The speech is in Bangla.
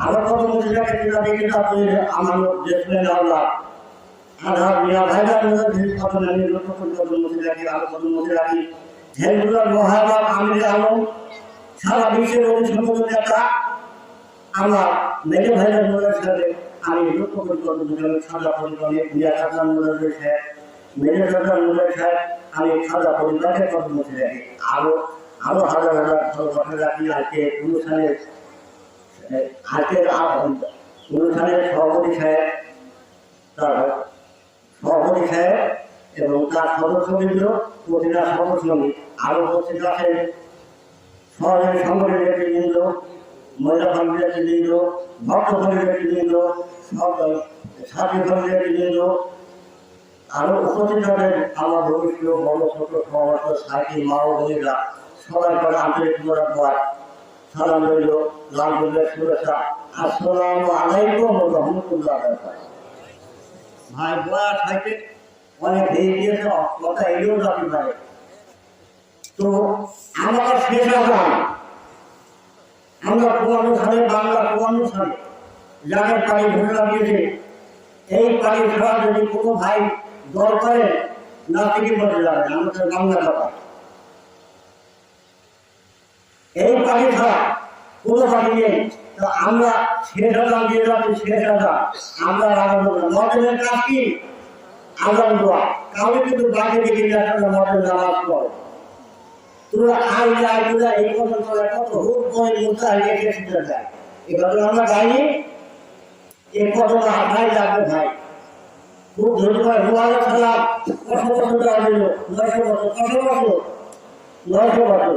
আমার কত যেটা দেখে আপনি আমার দেখলেন আল্লাহ আধার মিয়া ভাইদার মধ্যে কত লক্ষ্য করে কত রাখি, আরও কত রাখি। হেলগুলার মহাবাব আমির আলম, সারা বিশ্বের অভিসম্পদ নেতা। আমার মেজে ভাইদের মনের সাথে আমি লক্ষ্য করি কত দুজনের সাদা পরিবারে মিয়া কাকার মনের সাহেব মেজে কাকার মনের সাহেব আমি সাদা পরিবারকে কত মসজিদ আরও আরও হাজার হাজার ভালোবাসা রাখি, আজকে অনুষ্ঠানের আজকের অনুষ্ঠানের সভাপতি সাহেব, তার সভাপতি সাহেব এবং তার সদস্যবৃন্দ, প্রতিটা সদস্যী আরও উপস্থিত আছেন। শহরের সংগঠনের নেতৃবৃন্দ, মহিলা ফ্যামিলির নেতৃবৃন্দ, ভক্ত ফ্যামিলির নেতৃবৃন্দ সাথী ফ্যামিলির নেতৃবৃন্দ, আরও উপস্থিত হবেন আমার ভবিষ্যৎ বড় ছোট সমাজ সাথী, মা বোনেরা, সবাই করে আন্তরিক মোরাকবাদ সালাম রইল আলাইকুম রহমতুল্লাহ ভাই হইতে অনেক হয়ে গিয়েছে কথা পারে তো শেষ আমরা পুরানো সালে বাংলা পুরানো সালে যাদের লাগিয়েছে, এই পানি ছাড়া যদি কোনো ভাই দল করে না থেকে বলে যাবে, আমাদের বাংলা কথা এই পানি ছাড়া পানি তো আমরা শেষ হাজার দিয়ে যাচ্ছি শেষ হাজার আমরা মদের কাজ কি? আজান দোয়া কাউকে কিন্তু বাইরে দিকে মদের নামাজ পড়ো তোরা আই যায় তোরা এই কথা কত হুক করে হয়ে যায়। এভাবে আমরা গাইনি এই কথা ভাই লাগবে, ভাই। খুব সালাম। কত বছর দেওয়া দিল নয়শো বছর নয়শো বছর।